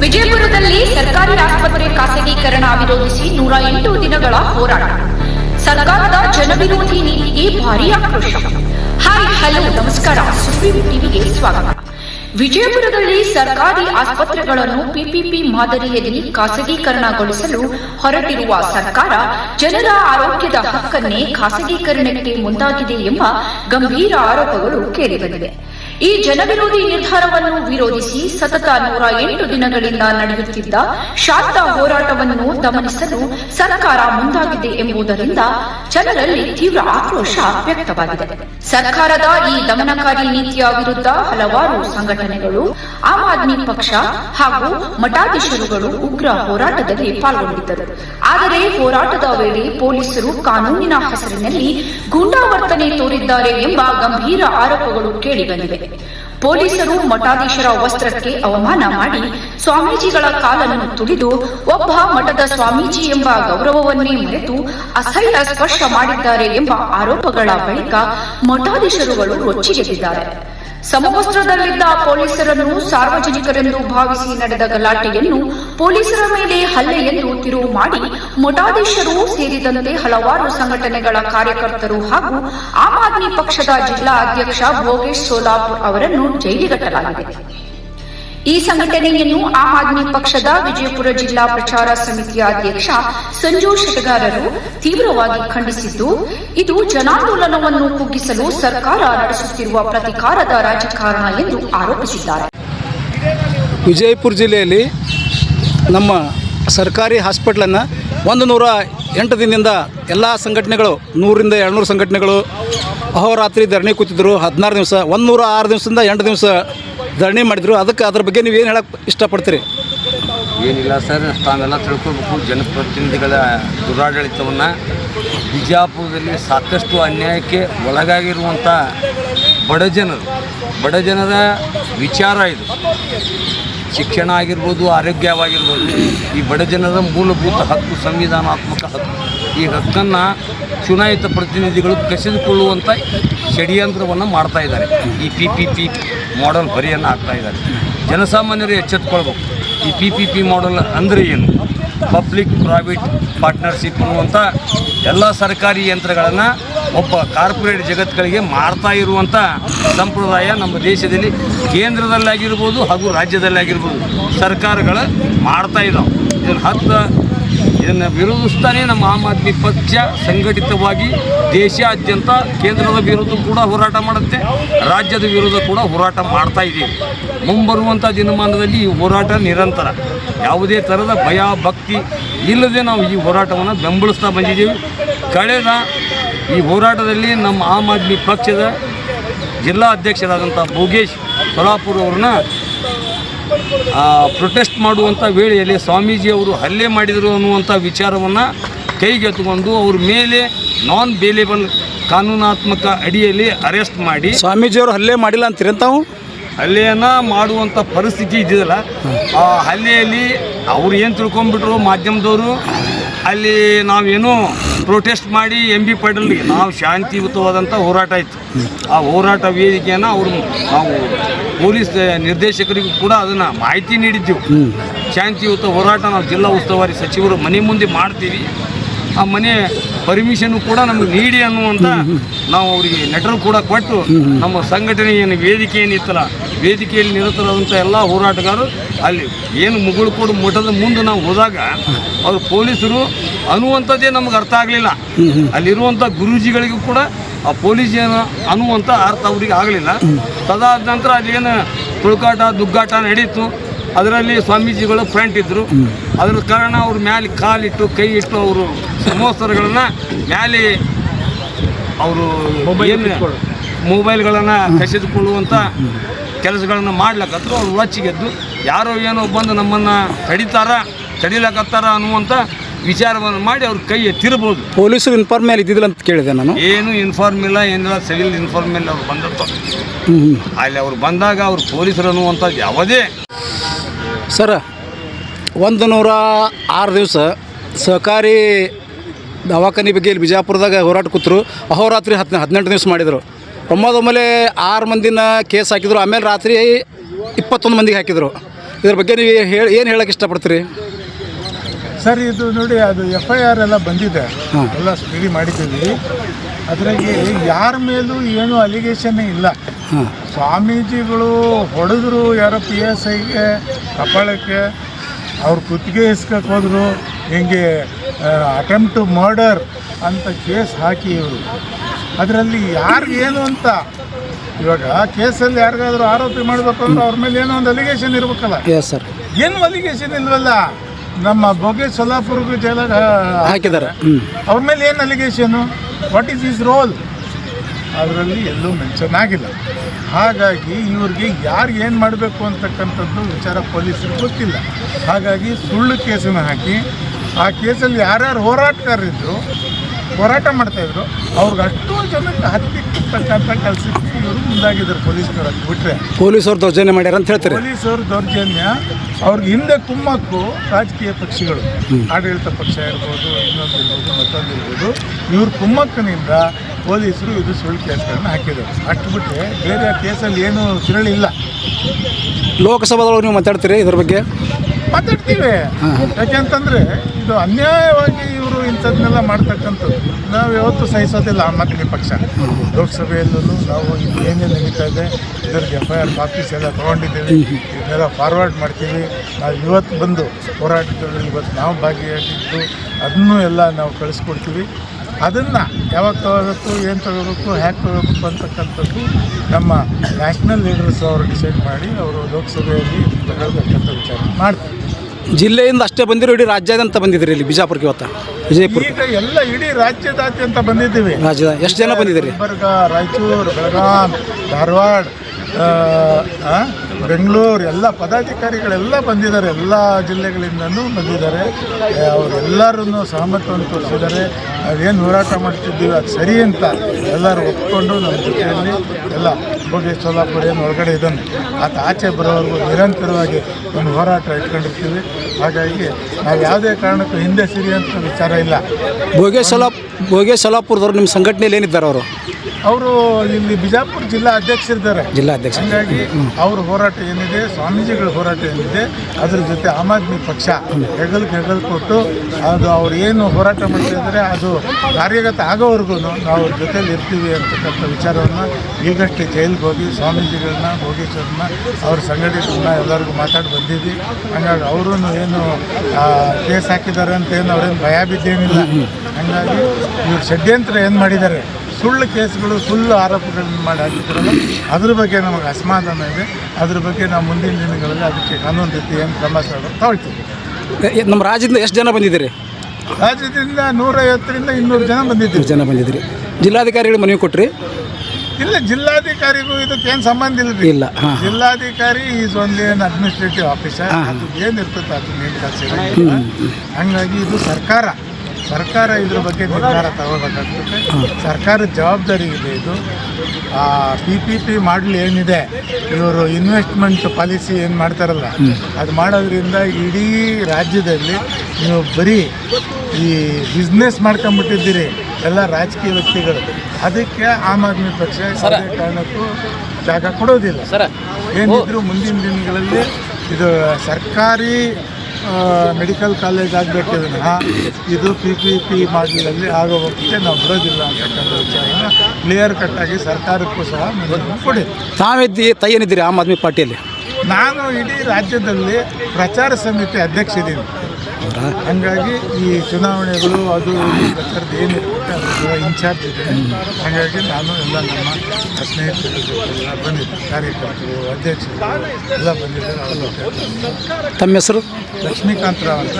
ವಿಜಯಪುರದಲ್ಲಿ ಸರ್ಕಾರಿ ಆಸ್ಪತ್ರೆ ಖಾಸಗೀಕರಣ ವಿರೋಧಿಸಿ ನೂರ ಎಂಟು ದಿನಗಳ ಹೋರಾಟ. ಸರ್ಕಾರದ ಜನವಿರೋಧಿ ನೀತಿಗೆ ಭಾರೀ ಆಕ್ರೋಶ. ಹಾಯ್, ಹಲೋ, ನಮಸ್ಕಾರ. ಸುಪ್ರೀಂ ಟಿವಿಗೆ ಸ್ವಾಗತ. ವಿಜಯಪುರದಲ್ಲಿ ಸರ್ಕಾರಿ ಆಸ್ಪತ್ರೆಗಳನ್ನು ಪಿಪಿಪಿ ಮಾದರಿಯಲ್ಲಿ ಖಾಸಗೀಕರಣಗೊಳಿಸಲು ಹೊರಟಿರುವ ಸರ್ಕಾರ ಜನರ ಆರೋಗ್ಯದ ಹಕ್ಕನ್ನೇ ಖಾಸಗೀಕರಣಕ್ಕೆ ಮುಂದಾಗಿದೆ ಎಂಬ ಗಂಭೀರ ಆರೋಪಗಳು ಕೇಳಿಬಂದಿವೆ ಈ ಜನವಿರೋಧಿ ನಿರ್ಧಾರವನ್ನು ವಿರೋಧಿಸಿ ಸತತ ನೂರ ಎಂಟು ದಿನಗಳಿಂದ ನಡೆಯುತ್ತಿದ್ದ ಶಾಂತ ಹೋರಾಟವನ್ನು ದಮನಿಸಲು ಸರ್ಕಾರ ಮುಂದಾಗಿದೆ ಎಂಬುದರಿಂದ ಜನರಲ್ಲಿ ತೀವ್ರ ಆಕ್ರೋಶ ವ್ಯಕ್ತವಾಗಿದೆ. ಸರ್ಕಾರದ ಈ ದಮನಕಾರಿ ನೀತಿಯ ವಿರುದ್ಧ ಹಲವಾರು ಸಂಘಟನೆಗಳು, ಆಮ್ ಆದ್ಮಿ ಪಕ್ಷ ಹಾಗೂ ಮಠಾಧೀಶರುಗಳು ಉಗ್ರ ಹೋರಾಟದಲ್ಲಿ ಪಾಲ್ಗೊಂಡಿದ್ದರು. ಆದರೆ ಹೋರಾಟದ ವೇಳೆ ಪೊಲೀಸರು ಕಾನೂನಿನ ಹೆಸರಿನಲ್ಲಿ ಗೂಂಡಾವರ್ತನೆ ತೋರಿದ್ದಾರೆ ಎಂಬ ಗಂಭೀರ ಆರೋಪಗಳು ಕೇಳಿಬಂದಿವೆ ಪೊಲೀಸರು ಮಠಾಧೀಶರ ವಸ್ತ್ರಕ್ಕೆ ಅವಮಾನ ಮಾಡಿ ಸ್ವಾಮೀಜಿಗಳ ಕಾಲನ್ನು ತುಳಿದು ಒಬ್ಬ ಮಠದ ಸ್ವಾಮೀಜಿ ಎಂಬ ಗೌರವವನ್ನೇ ಮರೆತು ಅಸಹ್ಯ ಸ್ಪರ್ಶ ಮಾಡಿದ್ದಾರೆ ಎಂಬ ಆರೋಪಗಳ ಬಳಿಕ ಮಠಾಧೀಶರುಗಳು ರೊಚ್ಚಿಗೆದ್ದಿದ್ದಾರೆ. ಸಮವಸ್ತ್ರದಲ್ಲಿದ್ದ ಪೊಲೀಸರನ್ನು ಸಾರ್ವಜನಿಕರೆಂದು ಭಾವಿಸಿ ನಡೆದ ಗಲಾಟೆಯನ್ನು ಪೊಲೀಸರ ಮೇಲೆ ಹಲ್ಲೆ ಎಂದು ತಿರುವು ಮಾಡಿ ಮಠಾಧೀಶರು ಸೇರಿದಂತೆ ಹಲವಾರು ಸಂಘಟನೆಗಳ ಕಾರ್ಯಕರ್ತರು ಹಾಗೂ ಆಮ್ ಆದ್ಮಿ ಪಕ್ಷದ ಜಿಲ್ಲಾ ಅಧ್ಯಕ್ಷ ಭೋಗೇಶ್ ಸೋಲಾಪುರ್ ಅವರನ್ನು ಜೈಲಿಗಟ್ಟಲಾಗಿದೆ. ಈ ಸಂಘಟನೆಯನ್ನು ಆಮ್ ಆದ್ಮಿ ಪಕ್ಷದ ವಿಜಯಪುರ ಜಿಲ್ಲಾ ಪ್ರಚಾರ ಸಮಿತಿಯ ಅಧ್ಯಕ್ಷ ಸಂಜು ಶೆಟಗಾರರು ತೀವ್ರವಾಗಿ ಖಂಡಿಸಿದ್ದು, ಇದು ಜನಾಂದೋಲನವನ್ನು ಕುಗ್ಗಿಸಲು ಸರ್ಕಾರ ನಡೆಸುತ್ತಿರುವ ಪ್ರತಿಕಾರದ ರಾಜಕಾರಣ ಎಂದು ಆರೋಪಿಸಿದ್ದಾರೆ. ವಿಜಯಪುರ ಜಿಲ್ಲೆಯಲ್ಲಿ ನಮ್ಮ ಸರ್ಕಾರಿ ಹಾಸ್ಪಿಟ್ಲನ್ನು ಒಂದು ನೂರ ಎಂಟು ದಿನದಿಂದ ಎಲ್ಲ ಸಂಘಟನೆಗಳು ನೂರರಿಂದ ಎರಡುನೂರು ಸಂಘಟನೆಗಳು ಅಹೋರಾತ್ರಿ ಧರಣಿ ಕೂತಿದ್ರು, ಹದಿನಾರು ದಿವಸ ಒಂದು ಆರು ದಿವಸದಿಂದ ಎಂಟು ದಿವಸ ಧರಣಿ ಮಾಡಿದ್ರು. ಅದಕ್ಕೆ ಅದ್ರ ಬಗ್ಗೆ ನೀವು ಏನು ಹೇಳಕ್ಕೆ ಇಷ್ಟಪಡ್ತೀರಿ? ಏನಿಲ್ಲ ಸರ್, ತಾವೆಲ್ಲ ತಿಳ್ಕೊಬೇಕು. ಜನಪ್ರತಿನಿಧಿಗಳ ದುರಾಡಳಿತವನ್ನು ಬಿಜಾಪುರದಲ್ಲಿ ಸಾಕಷ್ಟು ಅನ್ಯಾಯಕ್ಕೆ ಒಳಗಾಗಿರುವಂಥ ಬಡ ಜನರು. ಬಡ ಜನರ ವಿಚಾರ ಇದು. ಶಿಕ್ಷಣ ಆಗಿರ್ಬೋದು, ಆರೋಗ್ಯವಾಗಿರ್ಬೋದು, ಈ ಬಡ ಜನರ ಮೂಲಭೂತ ಹಕ್ಕು, ಸಂವಿಧಾನಾತ್ಮಕ ಹಕ್ಕು. ಈ ಹಕ್ಕನ್ನು ಚುನಾಯಿತ ಪ್ರತಿನಿಧಿಗಳು ಕಸಿದುಕೊಳ್ಳುವಂಥ ಷಡ್ಯಂತ್ರವನ್ನು ಮಾಡ್ತಾ ಇದ್ದಾರೆ. ಈ ಪಿ ಪಿ ಪಿ ಮಾಡೆಲ್ ಬರಿಯನ್ನು ಹಾಕ್ತಾ ಇದ್ದಾರೆ. ಜನಸಾಮಾನ್ಯರು ಎಚ್ಚೆತ್ಕೊಳ್ಬೇಕು. ಈ ಪಿ ಪಿ ಪಿ ಮಾಡೆಲ್ ಅಂದರೆ ಏನು? ಪಬ್ಲಿಕ್ ಪ್ರೈವೇಟ್ ಪಾರ್ಟ್ನರ್ಶಿಪ್ ಅನ್ನುವಂಥ ಎಲ್ಲ ಸರ್ಕಾರಿ ಯಂತ್ರಗಳನ್ನು ಒಬ್ಬ ಕಾರ್ಪೊರೇಟ್ ಜಗತ್ತುಗಳಿಗೆ ಮಾಡ್ತಾ ಇರುವಂಥ ಸಂಪ್ರದಾಯ ನಮ್ಮ ದೇಶದಲ್ಲಿ ಕೇಂದ್ರದಲ್ಲಾಗಿರ್ಬೋದು ಹಾಗೂ ರಾಜ್ಯದಲ್ಲಾಗಿರ್ಬೋದು ಸರ್ಕಾರಗಳು ಮಾಡ್ತಾ ಇದ್ದಾವೆ ಇದನ್ನು ಹತ್ತು ಇದನ್ನು ವಿರೋಧಿಸ್ತಾನೆ ನಮ್ಮ ಆಮ್ ಆದ್ಮಿ ಪಕ್ಷ ಸಂಘಟಿತವಾಗಿ ದೇಶಾದ್ಯಂತ ಕೇಂದ್ರದ ವಿರುದ್ಧ ಕೂಡ ಹೋರಾಟ ಮಾಡುತ್ತೆ, ರಾಜ್ಯದ ವಿರುದ್ಧ ಕೂಡ ಹೋರಾಟ ಮಾಡ್ತಾ ಇದ್ದೀವಿ. ಮುಂಬರುವಂಥ ದಿನಮಾನದಲ್ಲಿ ಈ ಹೋರಾಟ ನಿರಂತರ. ಯಾವುದೇ ಥರದ ಭಯ, ಭಕ್ತಿ ಇಲ್ಲದೆ ನಾವು ಈ ಹೋರಾಟವನ್ನು ಬೆಂಬಲಿಸ್ತಾ ಬಂದಿದ್ದೀವಿ. ಕಳೆದ ಈ ಹೋರಾಟದಲ್ಲಿ ನಮ್ಮ ಆಮ್ ಆದ್ಮಿ ಪಕ್ಷದ ಜಿಲ್ಲಾ ಅಧ್ಯಕ್ಷರಾದಂಥ ಭೋಗೇಶ್ ಸೊಲಾಪುರ್ ಅವ್ರನ್ನ ಪ್ರೊಟೆಸ್ಟ್ ಮಾಡುವಂಥ ವೇಳೆಯಲ್ಲಿ ಸ್ವಾಮೀಜಿಯವರು ಹಲ್ಲೆ ಮಾಡಿದರು ಅನ್ನುವಂಥ ವಿಚಾರವನ್ನು ಕೈಗೆತ್ತಿಕೊಂಡು ಅವ್ರ ಮೇಲೆ ನಾನ್ ಬೇಲೇಬಲ್ ಕಾನೂನಾತ್ಮಕ ಅಡಿಯಲ್ಲಿ ಅರೆಸ್ಟ್ ಮಾಡಿ ಸ್ವಾಮೀಜಿಯವರು ಹಲ್ಲೆ ಮಾಡಿಲ್ಲ ಅಂತೀರಂತಾವು ಹಲ್ಲೆಯನ್ನು ಮಾಡುವಂಥ ಪರಿಸ್ಥಿತಿ ಇದ್ದಿದ್ದಲ್ಲ. ಆ ಹಲ್ಲೆಯಲ್ಲಿ ಅವ್ರು ಏನು ತಿಳ್ಕೊಂಡ್ಬಿಟ್ರು? ಮಾಧ್ಯಮದವರು ಅಲ್ಲಿ ನಾವೇನು ಪ್ರೊಟೆಸ್ಟ್ ಮಾಡಿ ಎಂ ಬಿ ಪಾಟೀಲ್ಗೆ ನಾವು ಶಾಂತಿಯುತವಾದಂಥ ಹೋರಾಟ ಇತ್ತು ಆ ಹೋರಾಟ ವೇದಿಕೆಯನ್ನು ಅವರು ನಾವು ಪೊಲೀಸ್ ನಿರ್ದೇಶಕರಿಗೂ ಕೂಡ ಅದನ್ನು ಮಾಹಿತಿ ನೀಡಿದ್ದೆವು. ಶಾಂತಿಯುತ ಹೋರಾಟ ನಾವು ಜಿಲ್ಲಾ ಉಸ್ತುವಾರಿ ಸಚಿವರು ಮನೆ ಮುಂದೆ ಮಾಡ್ತೀವಿ. ಆ ಮನೆ ಪರ್ಮಿಷನ್ ಕೂಡ ನಮಗೆ ನೀಡಿ ಅನ್ನುವಂಥ ನಾವು ಅವರಿಗೆ ಲೆಟರ್ ಕೂಡ ಕೊಟ್ಟು ನಮ್ಮ ಸಂಘಟನೆ ಏನು ವೇದಿಕೆ ಏನಿತ್ತಲ್ಲ ವೇದಿಕೆಯಲ್ಲಿ ನಿರತರಾದಂಥ ಎಲ್ಲ ಹೋರಾಟಗಾರರು ಅಲ್ಲಿ ಏನು ಮುಗುಳ್ಕೋಡು ಮಠದ ಮುಂದೆ ನಾವು ಹೋದಾಗ ಅವರು ಪೊಲೀಸರು ಅನ್ನುವಂಥದ್ದೇ ನಮ್ಗೆ ಅರ್ಥ ಆಗಲಿಲ್ಲ. ಅಲ್ಲಿರುವಂಥ ಗುರೂಜಿಗಳಿಗೂ ಕೂಡ ಆ ಪೊಲೀಸ್ ಏನು ಅನ್ನುವಂಥ ಅರ್ಥ ಅವ್ರಿಗೆ ಆಗಲಿಲ್ಲ. ತದಾದ ನಂತರ ಅಲ್ಲೇನು ತುಳುಕಾಟ ದುಗ್ಗಾಟ ನಡೀತು. ಅದರಲ್ಲಿ ಸ್ವಾಮೀಜಿಗಳು ಫ್ರಂಟ್ ಇದ್ದರು ಅದ್ರ ಕಾರಣ ಅವ್ರ ಮ್ಯಾಲೆ ಕಾಲಿಟ್ಟು ಕೈ ಇಟ್ಟು ಅವರು ಸಮೋಸ್ತರಗಳನ್ನು ಮ್ಯಾಲೆ ಅವರು ಮೊಬೈಲ್ ಮೊಬೈಲ್ಗಳನ್ನು ಕಸಿದುಕೊಳ್ಳುವಂಥ ಕೆಲಸಗಳನ್ನು ಮಾಡ್ಲಕ್ಕತ್ತರು ಅವ್ರು ಉಳಚಿಗೆದ್ದು ಯಾರೋ ಏನೋ ಬಂದು ನಮ್ಮನ್ನು ತಡಿತಾರ ತಡಿಲಕತ್ತಾರ ಅನ್ನುವಂಥ ವಿಚಾರವನ್ನು ಮಾಡಿ ಅವ್ರ ಕೈ ಎತ್ತಿರ್ಬೋದು ಪೊಲೀಸರು ಇನ್ಫಾರ್ಮ್ ಮೇಲೆ ಇದ್ದಿದ್ದಿಲ್ಲ ಅಂತ ಕೇಳಿದೆ ನಾನು. ಏನು ಇನ್ಫಾರ್ಮ್ ಇಲ್ಲ ಏನಿಲ್ಲ ಸಿವಿಲ್ ಇನ್ಫಾರ್ಮ್ ಮೇಲೆ ಅವ್ರು ಹ್ಞೂ ಅಲ್ಲಿ ಅವ್ರು ಬಂದಾಗ ಅವ್ರು ಪೊಲೀಸರು ಅನ್ನುವಂಥದ್ದು ಯಾವುದೇ. ಸರ ಒಂದು ನೂರ ಆರು ದಿವಸ ಸಹಕಾರಿ ದವಾಖಾನೆ ಬಗ್ಗೆ ಇಲ್ಲಿ ಬಿಜಾಪುರದಾಗ ಹೋರಾಟ ಕೂತರು ಅಹೋರಾತ್ರಿ ಹತ್ತು ಹದಿನೆಂಟು ದಿವಸ ಮಾಡಿದರು. ಒಮ್ಮದೊಮ್ಮೆಲೆ ಆರು ಮಂದಿನ ಕೇಸ್ ಹಾಕಿದ್ರು ಆಮೇಲೆ ರಾತ್ರಿ ಇಪ್ಪತ್ತೊಂದು ಮಂದಿಗೆ ಹಾಕಿದರು. ಇದ್ರ ಬಗ್ಗೆ ನೀವು ಹೇಳಿ ಏನು ಹೇಳಕ್ಕೆ ಇಷ್ಟಪಡ್ತೀರಿ? ಸರ್ ಇದು ನೋಡಿ ಅದು ಎಫ್ ಐ ಆರ್ ಎಲ್ಲ ಬಂದಿದೆ. ಎಲ್ಲ ಸ್ಟಡಿ ಮಾಡಿದ್ದೀವಿ. ಅದರಾಗಿ ಯಾರ ಮೇಲೂ ಏನು ಅಲಿಗೇಷನ್ ಇಲ್ಲ. ಸ್ವಾಮೀಜಿಗಳು ಹೊಡೆದ್ರು ಯಾರೋ ಪಿ ಎಸ್ ಐಗೆ ಕಪಾಳಕ್ಕೆ. ಅವ್ರು ಕುತ್ತಿಗೆ ಇಸ್ಕಕ್ಕೆ ಹೋದರು. ಹಿಂಗೆ ಅಟೆಂಪ್ಟ್ ಟು ಮರ್ಡರ್ ಅಂತ ಕೇಸ್ ಹಾಕಿ ಇವರು. ಅದರಲ್ಲಿ ಯಾರು ಏನು ಅಂತ? ಇವಾಗ ಕೇಸಲ್ಲಿ ಯಾರಿಗಾದ್ರೂ ಆರೋಪಿ ಮಾಡಬೇಕು ಅಂದ್ರೆ ಅವ್ರ ಮೇಲೆ ಏನೋ ಒಂದು ಅಲಿಗೇಷನ್ ಇರ್ಬೇಕಲ್ಲ. ಸರ್ ಏನು ಅಲಿಗೇಷನ್ ಇಲ್ವಲ್ಲ? ನಮ್ಮ ಬೊಗೆ ಸೊಲ್ಲಾಪುರ ಜೈಲ ಹಾಕಿದ್ದಾರೆ. ಅವ್ರ ಮೇಲೆ ಏನು allegation what is is role ಅದರಲ್ಲಿ ಎಲ್ಲೂ ಮೆನ್ಷನ್ ಆಗಿಲ್ಲ. ಹಾಗಾಗಿ ಇವ್ರಿಗೆ ಯಾರು ಏನು ಮಾಡಬೇಕು ಅಂತಕ್ಕಂಥದ್ದು ವಿಚಾರ ಪೊಲೀಸರು ಗೊತ್ತಿಲ್ಲ. ಹಾಗಾಗಿ ಸುಳ್ಳು ಕೇಸನ್ನು ಹಾಕಿ ಆ ಕೇಸಲ್ಲಿ ಯಾರ್ಯಾರು ಹೋರಾಟಗಾರರಿದ್ರು ಹೋರಾಟ ಮಾಡ್ತಾಯಿದ್ರು ಅವ್ರಿಗೆ ಅಷ್ಟೋ ಜನಕ್ಕೆ ಹತ್ತಿಕ್ಕತಕ್ಕಂಥ ಕೆಲಸಕ್ಕೆ ಇವರು ಮುಂದಾಗಿದ್ದಾರೆ ಪೊಲೀಸ್ನವ್ರು ಅದು ಬಿಟ್ಟರೆ ಪೊಲೀಸರು ದೌರ್ಜನ್ಯ ಮಾಡ್ಯಾರ ಅಂತ ಹೇಳ್ತಾರೆ? ಪೊಲೀಸರು ದೌರ್ಜನ್ಯ ಅವ್ರಿಗೆ ಹಿಂದೆ ಕುಮ್ಮಕ್ಕು ರಾಜಕೀಯ ಪಕ್ಷಗಳು ಆಡಳಿತ ಪಕ್ಷ ಇರ್ಬೋದು ಇನ್ನೊಂದು ಇರ್ಬೋದು ಮತ್ತೊಂದು ಇರ್ಬೋದು ಇವ್ರ ಕುಮ್ಮಕ್ಕನಿಂದ ಪೊಲೀಸರು ಇದು ಸುಳ್ಳು ಕೇಸ್ಗಳನ್ನ ಹಾಕಿದ್ದಾರೆ ಅಷ್ಟು ಬಿಟ್ಟರೆ ಬೇರೆ ಕೇಸಲ್ಲಿ ಏನು ತಿರಳಿಲ್ಲ. ಲೋಕಸಭಾದೊಳಗೆ ನೀವು ಮಾತಾಡ್ತೀರಿ ಇದ್ರ ಬಗ್ಗೆ? ಮಾತಾಡ್ತೀವಿ. ಯಾಕೆಂತಂದ್ರೆ ಇದು ಅನ್ಯಾಯವಾಗಿ ಇವರು ಇಂಥದ್ದನ್ನೆಲ್ಲ ಮಾಡ್ತಕ್ಕಂಥದ್ದು. ನಾವು ಯಾವತ್ತೂ ಸಹಿಸೋದಿಲ್ಲ ಆಮ್ ಆದ್ಮಿ ಪಕ್ಷ. ಲೋಕಸಭೆಯಲ್ಲೂ ನಾವು ಏನೇ ಏನೇನು ನಡೀತಾ ಇದೆ ಇದ್ರಿಗೆ ಎಫ್ ಐ ಆರ್ ಕಾಪೀಸ್ ಎಲ್ಲ ತೊಗೊಂಡಿದ್ದೀವಿ. ಇದನ್ನೆಲ್ಲ ಫಾರ್ವರ್ಡ್ ಮಾಡ್ತೀವಿ. ನಾವು ಇವತ್ತು ಬಂದು ಹೋರಾಟದಲ್ಲಿ ಇವತ್ತು ನಾವು ಭಾಗಿಯಾಗಿದ್ದು ಅದನ್ನು ಎಲ್ಲ ನಾವು ಕಳಿಸ್ಕೊಡ್ತೀವಿ. ಅದನ್ನು ಯಾವಾಗ ತಗೋಬೇಕು ಏನು ತಗೋಬೇಕು ಹ್ಯಾಕ್ ತಗೋಬೇಕು ಅಂತಕ್ಕಂಥದ್ದು ನಮ್ಮ ನ್ಯಾಷನಲ್ ಲೀಡರ್ಸ್ ಅವರು ಡಿಸೈಡ್ ಮಾಡಿ ಅವರು ಲೋಕಸಭೆಯಲ್ಲಿ ತಗೊಳ್ಬೇಕಂತ ವಿಚಾರ ಮಾಡ್ತೀವಿ ಜಿಲ್ಲೆಯಿಂದ ಅಷ್ಟೇ ಬಂದಿರೋ ಇಡೀ ರಾಜ್ಯಾದ್ಯಂತ ಬಂದಿದ್ದೀರಿ ಇಲ್ಲಿ ಬಿಜಾಪುರಕ್ಕೆ ಇವತ್ತು? ವಿಜಯಪುರ. ಈಗ ಎಲ್ಲ ಇಡೀ ರಾಜ್ಯದಾದ್ಯಂತ ಬಂದಿದ್ದೀವಿ. ರಾಜ್ಯದ ಎಷ್ಟು ಜನ ಬಂದಿದ್ದೀರಿ? ಗುಲ್ಬರ್ಗ ರಾಯಚೂರು ಬೆಳಗಾಂ ಧಾರವಾಡ ಬೆಂಗಳೂರು ಎಲ್ಲ ಪದಾಧಿಕಾರಿಗಳೆಲ್ಲ ಬಂದಿದ್ದಾರೆ, ಎಲ್ಲ ಜಿಲ್ಲೆಗಳಿಂದನೂ ಬಂದಿದ್ದಾರೆ. ಅವರೆಲ್ಲರೂ ಸಹಮತವನ್ನು ತೋರಿಸಿದ್ದಾರೆ. ನಾವೇನು ಹೋರಾಟ ಮಾಡ್ತಿದ್ದೀವಿ, ಅದು ಸರಿ ಅಂತ ಎಲ್ಲರೂ ಒಪ್ಕೊಂಡು ನಮ್ಮ ಜೊತೆಯಲ್ಲಿ ಎಲ್ಲ ಬಗ್ಗೆ ಸೋಲಾಪುರ ಏನು ಒಳಗಡೆ ಇದನ್ನು ಆತ ಆಚೆ ಬರೋವರೆಗೂ ನಿರಂತರವಾಗಿ ಒಂದು ಹೋರಾಟ ಇಟ್ಕೊಂಡಿರ್ತೀವಿ. ಹಾಗಾಗಿ ನಾವು ಯಾವುದೇ ಕಾರಣಕ್ಕೂ ಹಿಂದೆ ಸಿರಿಯಂತ ವಿಚಾರ ಇಲ್ಲ. ಭೋಗೆ ಸೊಲಾ ನಿಮ್ಮ ಸಂಘಟನೆಯಲ್ಲಿ ಏನಿದ್ದಾರೆ ಅವರು? ಅವರು ಇಲ್ಲಿ ಬಿಜಾಪುರ ಜಿಲ್ಲಾ ಅಧ್ಯಕ್ಷರಿದ್ದಾರೆ ಜಿಲ್ಲಾ ಅಧ್ಯಕ್ಷ. ಹಾಗಾಗಿ ಅವ್ರ ಹೋರಾಟ ಏನಿದೆ ಸ್ವಾಮೀಜಿಗಳ ಹೋರಾಟ ಏನಿದೆ ಅದ್ರ ಜೊತೆ ಆಮ್ ಆದ್ಮಿ ಪಕ್ಷ ಹೆಗಲ್ಗೆ ಹೆಗಲ್ ಕೊಟ್ಟು ಅದು ಅವ್ರು ಏನು ಹೋರಾಟ ಮಾಡ್ತಿದ್ದಾರೆ ಅದು ಕಾರ್ಯಗತ ಆಗೋವರೆಗೂ ನಾವು ಅವ್ರ ಜೊತೆಲಿ ಇರ್ತೀವಿ ಅಂತಕ್ಕಂಥ ವಿಚಾರವನ್ನು ಈಗಷ್ಟೇ ಜೈಲಿಗೆ ಹೋಗಿ ಸ್ವಾಮೀಜಿಗಳನ್ನ ಭೋಗೇಶ್ವರನ್ನ ಅವ್ರ ಸಂಘಟನೆಗಳನ್ನ ಎಲ್ಲರಿಗೂ ಮಾತಾಡಿ ಬಂದಿದ್ವಿ. ಹಂಗಾಗಿ ಅವರು ಏನು ಕೇಸ್ ಹಾಕಿದ್ದಾರೆ ಅಂತ ಏನು ಅವ್ರೇನು ಭಯ ಬಿದ್ದೇನಿಲ್ಲ. ಹಂಗಾಗಿ ಇವ್ರು ಷಡ್ಯಂತ್ರ ಏನು ಮಾಡಿದ್ದಾರೆ ಸುಳ್ಳು ಕೇಸ್ಗಳು ಸುಳ್ಳು ಆರೋಪಗಳನ್ನು ಮಾಡಿ ಹಾಕಿದ್ರಲ್ಲ ಅದ್ರ ಬಗ್ಗೆ ನಮಗೆ ಅಸಮಾಧಾನ ಇದೆ. ಅದ್ರ ಬಗ್ಗೆ ನಾವು ಮುಂದಿನ ದಿನಗಳಲ್ಲಿ ಅದಕ್ಕೆ ಕಾನೂನು ರೀತಿ ಏನು ಕ್ರಮ ತಗೊಳ್ತೀವಿ. ನಮ್ಮ ರಾಜ್ಯದಿಂದ ಎಷ್ಟು ಜನ ಬಂದಿದ್ದೀರಿ? ರಾಜ್ಯದಿಂದ ನೂರೈವತ್ತರಿಂದ ಇನ್ನೂರು ಜನ ಬಂದಿದ್ದೀವಿ. ಜನ ಬಂದಿದ್ದೀರಿ. ಜಿಲ್ಲಾಧಿಕಾರಿಗಳು ಮನವಿ ಕೊಟ್ರಿ? ಇಲ್ಲ ಜಿಲ್ಲಾಧಿಕಾರಿಗೂ ಇದಕ್ಕೇನು ಏನು ಸಂಬಂಧ ಇಲ್ಲ ಇಲ್ಲ ಜಿಲ್ಲಾಧಿಕಾರಿ ಈಸ್ ಓನ್ಲಿ ಏನು ಅಡ್ಮಿನಿಸ್ಟ್ರೇಟಿವ್ ಆಫೀಸರ್ ಅದು ಏನಿರ್ತದೆ ಅದು ಕೆಲಸ ಹಂಗಾಗಿ ಇದು ಸರ್ಕಾರ. ಸರ್ಕಾರ ಇದ್ರ ಬಗ್ಗೆ ನಿರ್ಧಾರ ತಗೋಬೇಕಾಗ್ತದೆ. ಸರ್ಕಾರದ ಜವಾಬ್ದಾರಿ ಇದೆ ಇದು. ಪಿ ಪಿ ಪಿ ಮಾಡಲು ಏನಿದೆ ಇವರು ಇನ್ವೆಸ್ಟ್ಮೆಂಟ್ ಪಾಲಿಸಿ ಏನು ಮಾಡ್ತಾರಲ್ಲ ಅದು ಮಾಡೋದ್ರಿಂದ ಇಡೀ ರಾಜ್ಯದಲ್ಲಿ ನೀವು ಬರೀ ಈ ಬಿಸ್ನೆಸ್ ಮಾಡ್ಕೊಂಬಿಟ್ಟಿದ್ದೀರಿ ಎಲ್ಲ ರಾಜಕೀಯ ವ್ಯಕ್ತಿಗಳು. ಅದಕ್ಕೆ ಆಮ್ ಆದ್ಮಿ ಪಕ್ಷ ಯಾವುದೇ ಕಾರಣಕ್ಕೂ ಜಾಗ ಕೊಡೋದಿಲ್ಲ. ಏನಿದ್ರು ಮುಂದಿನ ದಿನಗಳಲ್ಲಿ ಇದು ಸರ್ಕಾರಿ ಮೆಡಿಕಲ್ ಕಾಲೇಜ್ ಆಗಬೇಕು ವಿನಃ ಇದು ಪಿ ಪಿ ಪಿ ಮಾಡಲಲ್ಲಿ ಆಗೋಗೋಕ್ಕೆ ನಾವು ಬಿಡೋದಿಲ್ಲ ಅಂತಕ್ಕಂಥ ವಿಚಾರನ ಕ್ಲಿಯರ್ ಕಟ್ಟಾಗಿ ಸರ್ಕಾರಕ್ಕೂ ಸಹ ಮನವಿ ಕೊಡಿ. ತಾವಿದ್ದಿ ತಯ್ಯನಿದ್ದೀರಿ ಆಮ್ ಆದ್ಮಿ ಪಾರ್ಟಿಯಲ್ಲಿ? ನಾನು ಇಡೀ ರಾಜ್ಯದಲ್ಲಿ ಪ್ರಚಾರ ಸಮಿತಿ ಅಧ್ಯಕ್ಷ ಇದ್ದೀನಿ ಹಂಗಾಗಿ ಈ ಚುನಾವಣೆಗಳು ಅದು ಏನಿರುತ್ತೆ ಅದರ ಇನ್ಚಾರ್ಜ್ ಇದೆ. ಹಾಗಾಗಿ ನಾನು ಎಲ್ಲ ನಮ್ಮ ಸ್ನೇಹಿತರ ಜೊತೆ ಎಲ್ಲ ಬಂದಿದ್ದೆ. ಕಾರ್ಯಕರ್ತರು ಅಧ್ಯಕ್ಷರು ಎಲ್ಲ ಬಂದಿದ್ದಾರೆ. ಅವ್ರ ತಮ್ಮ ಹೆಸರು? ಲಕ್ಷ್ಮೀಕಾಂತ್ ರಾವ್ ಅಂತ.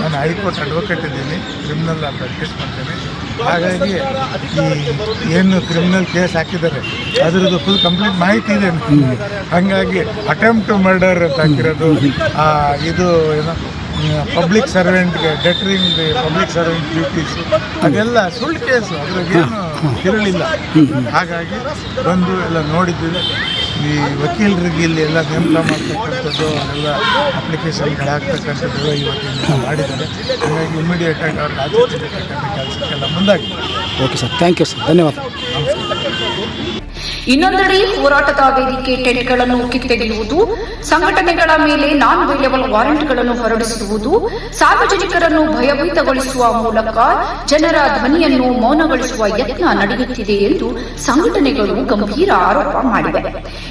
ನಾನು ಹೈಕೋರ್ಟ್ ಅಡ್ವೊಕೇಟ್ ಇದ್ದೀನಿ. ಕ್ರಿಮಿನಲ್ ಪ್ರಾಕ್ಟೀಸ್ ಮಾಡ್ತೀನಿ. ಹಾಗಾಗಿ ಈ ಏನು ಕ್ರಿಮಿನಲ್ ಕೇಸ್ ಹಾಕಿದ್ದಾರೆ ಅದರದ್ದು ಫುಲ್ ಕಂಪ್ಲೀಟ್ ಮಾಹಿತಿ ಇದೆ. ಹಾಗಾಗಿ ಅಟೆಂಪ್ಟ್ ಮರ್ಡರ್ ಅಂತ ಹಾಕಿರೋದು. ಇದು ಏನು ಪಬ್ಲಿಕ್ ಸರ್ವೆಂಟ್ಗೆ ಡೆಟ್ರಿಂಗ್ ಪಬ್ಲಿಕ್ ಸರ್ವೆಂಟ್ ಡ್ಯೂಟೀಸ್ ಅದೆಲ್ಲ ಸುಳ್ಳು ಕೇಸು. ಅದ್ರಾಗೇನು ಇರಲಿಲ್ಲ ಹಾಗಾಗಿ ಬಂದು ಎಲ್ಲ ನೋಡಿದ್ದೀವಿ. ಈ ವಕೀಲರಿಗೆ ಇಲ್ಲಿ ಎಲ್ಲ ನೇಮಕ ಮಾಡ್ತಕ್ಕಂಥದ್ದು ಎಲ್ಲ ಅಪ್ಲಿಕೇಶನ್ಗಳು ಹಾಕ್ತಕ್ಕಂಥದ್ದು ಇವತ್ತಿನ ಮಾಡಿದ್ದಾರೆ. ಹಾಗಾಗಿ ಇಮಿಡಿಯೇಟಾಗಿ ಅವ್ರಿಗೆ ಆದ್ಯತೆ ನೀಡ್ತಕ್ಕಂಥ ಕೆಲಸಕ್ಕೆಲ್ಲ ಮುಂದಾಗಿದೆ. Okay sir thank you sir ಧನ್ಯವಾದ. ನಮಸ್ಕಾರ. ಇನ್ನೊಂದೆಡೆ ಹೋರಾಟದ ವೇದಿಕೆ ಟೆಂಟ್ಗಳನ್ನು ಕಿತ್ತೆಗೆಯುವುದು, ಸಂಘಟನೆಗಳ ಮೇಲೆ ನಾನ್ ವೇಲೆಬಲ್ ವಾರೆಂಟ್ಗಳನ್ನು ಹೊರಡಿಸುವುದು, ಸಾರ್ವಜನಿಕರನ್ನು ಭಯಭೀತಗೊಳಿಸುವ ಮೂಲಕ ಜನರ ಧ್ವನಿಯನ್ನು ಮೌನಗೊಳಿಸುವ ಯತ್ನ ನಡೆಯುತ್ತಿದೆ ಎಂದು ಸಂಘಟನೆಗಳು ಗಂಭೀರ ಆರೋಪ ಮಾಡಿವೆ.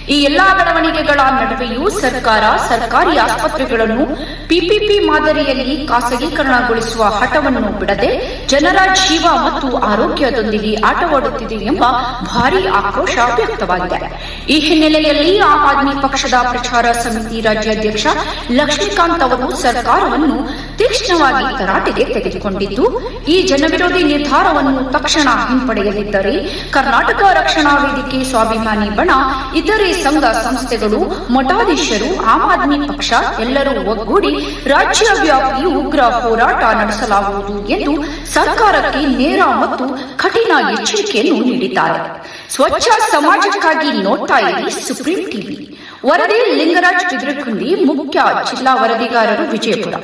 ಈ ಎಲ್ಲಾ ಬೆಳವಣಿಗೆಗಳ ನಡುವೆಯೂ ಸರ್ಕಾರ ಸರ್ಕಾರಿ ಆಸ್ಪತ್ರೆಗಳನ್ನು ಪಿಪಿಪಿ ಮಾದರಿಯಲ್ಲಿ ಖಾಸಗೀಕರಣಗೊಳಿಸುವ ಹಠವನ್ನು ಬಿಡದೆ ಜನರ ಜೀವ ಮತ್ತು ಆರೋಗ್ಯದೊಂದಿಗೆ ಆಟವಾಡುತ್ತಿದೆ ಎಂಬ ಭಾರೀ ಆಕ್ರೋಶ ವ್ಯಕ್ತವಾಗಿದೆ. ಈ ಹಿನ್ನೆಲೆಯಲ್ಲಿ ಆಮ್ ಆದ್ಮಿ ಪಕ್ಷದ ಪ್ರಚಾರ ಸಮಿತಿ ರಾಜ್ಯಾಧ್ಯಕ್ಷ ಲಕ್ಷ್ಮೀಕಾಂತ್ ಅವರು ಸರ್ಕಾರವನ್ನು ತೀಕ್ಷ್ಣವಾಗಿ ತರಾಟೆಗೆ ತೆಗೆದುಕೊಂಡಿದ್ದು, ಈ ಜನವಿರೋಧಿ ನಿರ್ಧಾರವನ್ನು ತಕ್ಷಣ ಹಿಂಪಡೆಯಲಿದ್ದರೆ ಕರ್ನಾಟಕ ರಕ್ಷಣಾ ವೇದಿಕೆ ಸ್ವಾಭಿಮಾನಿ ಬಣ, ಇತರೆ ಸಂಘ ಸಂಸ್ಥೆಗಳು, ಮಠಾಧೀಶರು, ಆಮ್ ಆದ್ಮಿ ಪಕ್ಷ ಎಲ್ಲರೂ ಒಗ್ಗೂಡಿ ರಾಜ್ಯವ್ಯಾಪಿ ಉಗ್ರ ಹೋರಾಟ ನಡೆಸಲಾಗುವುದು ಎಂದು ಸರ್ಕಾರಕ್ಕೆ ನೇರ ಮತ್ತು ಕಠಿಣ ಎಚ್ಚರಿಕೆಯನ್ನು ನೀಡಿದ್ದಾರೆ. ಸ್ವಚ್ಛ ಸಮಾಜಕ್ಕಾಗಿ ನೋಡ್ತಾ ಇರಿ ಸುಪ್ರೀಂ ಟಿವಿ. ವರದಿ ಲಿಂಗರಾಜ್ ಬಿದ್ರಕುಂಡಿ ಮುಖ್ಯ ಜಿಲ್ಲಾ ವರದಿಗಾರರು ವಿಜಯಪುರ.